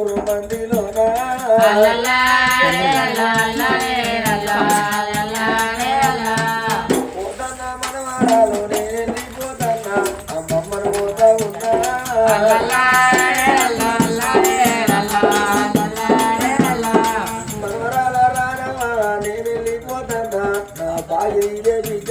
ఊరు మందిలోనా పోతన్నా మనవాడాలో నేను వెళ్ళిపోతన్నా అమ్మమ్మను పోతా ఉన్నా మనవరాల రానవా నేను వెళ్ళిపోతన్నా నా బాగి ఇదే బిడ్డ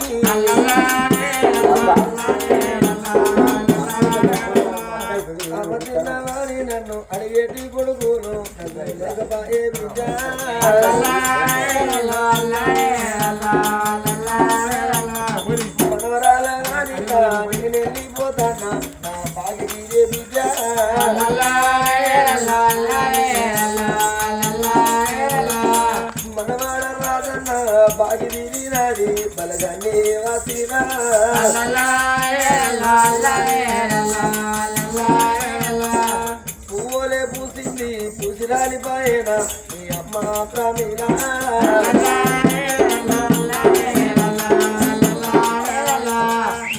కొడుకును లేకపాయే బిడ్డ మనవరాల గాని నేను ఉంది గుజరాలి పైన మీ అమ్మ ప్రమీల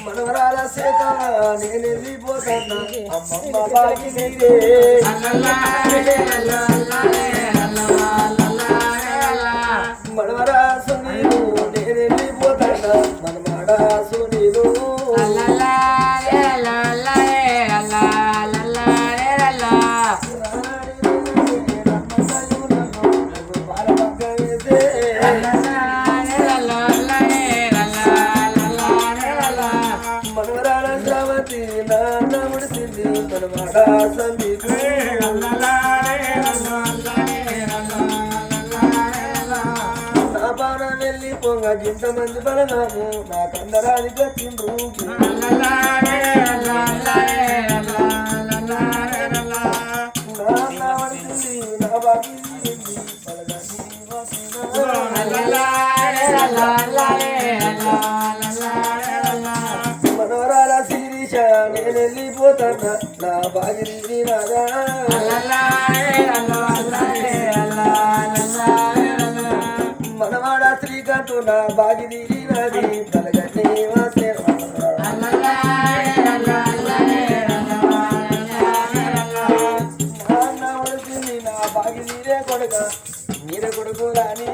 మనవరాల సేత నేను వెళ్ళిపోతాను. అమ్మమ్మ బాగి నీరే మనవరాల శ్రావతి నాన్న ముడిసింది మనమాడ సందీపు నా పాన వెళ్ళి పొంగ ఇంతమంది బలనాము నా కందరానికి వచ్చిండ్రు మనవాడ నా బాగిరి నది బలగట్టి వాసేవ నాన్న కొడుక మీరే కొడుకు రాని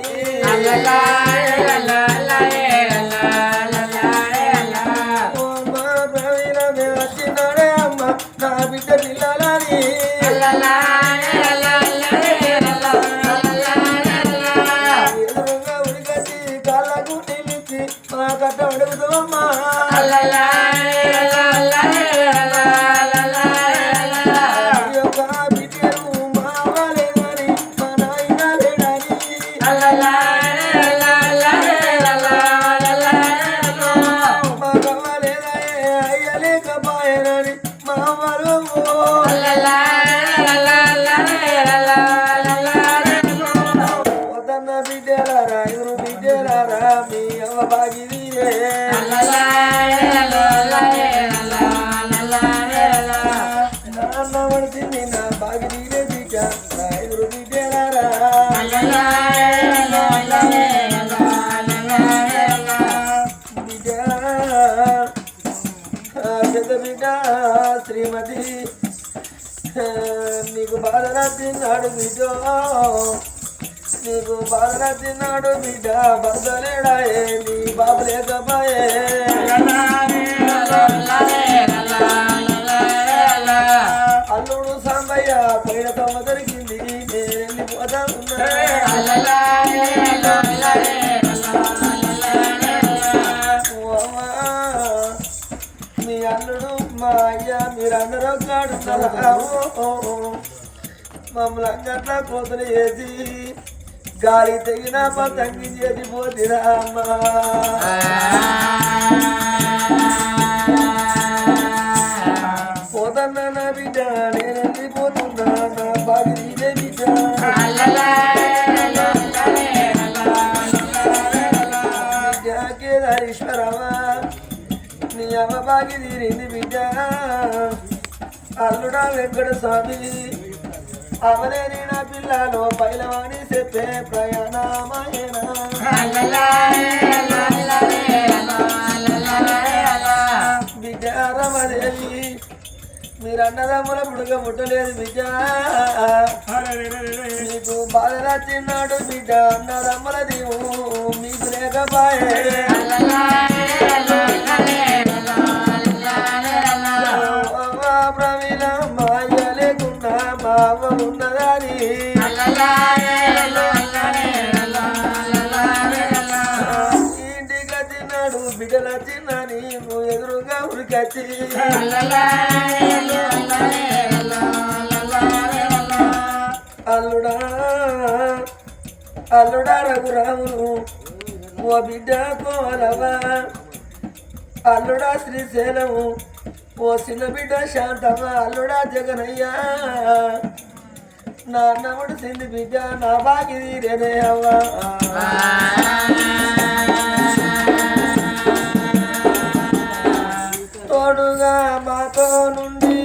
నాన్న పడుతుంది నా బాగిదిరే బిడ్డ నా ఇరు బిడ్డలారా బిడ్డ పెద్ద బిడ్డ శ్రీమతి. నీకు బాధ రాసినాడు బిడ్డ. నీకు బాధ తిన్నాడు బిడ్డ భర్తలేడాయే నీ బాబు లేకపోయే. మీరందరూ మమ్మల్ని అంగట్లా కోతలు వేసి గాలి తెగిన పతంగి చేసి పోతిరా అమ్మా. బాగి తీరింది బిడ్డ. అల్లుడా వెంకట స్వామి. అవలేని నా పిల్లలో పైలవాణి చెప్పే ప్రయాణమాయన. బిడ్డ రమదేవి మీరు అన్నదమ్ముల పుడక ముట్టలేదు బిడ్డ. మీకు బాధ నచ్చినాడు బిడ్డ అన్నదమ్ముల దీవు మీకు లేకపాయే. ఉన్నదాని. ఇంటికి వచ్చినాడు బిడ్డలు వచ్చిందని ఎదురుగా ఉరికొచ్చి. అల్లుడా అల్లుడా రఘురామును ఓ బిడ్డ కోలవా అల్లుడా శ్రీశైలము ఓ చిన్న బిడ్డ శాంతమ్మ అల్లుడా జగనయ్యా. నా అన్నముడు సింది బిడ్డ నా బాగి రేనే అవ్వా. తోడుగా మాతో నుండి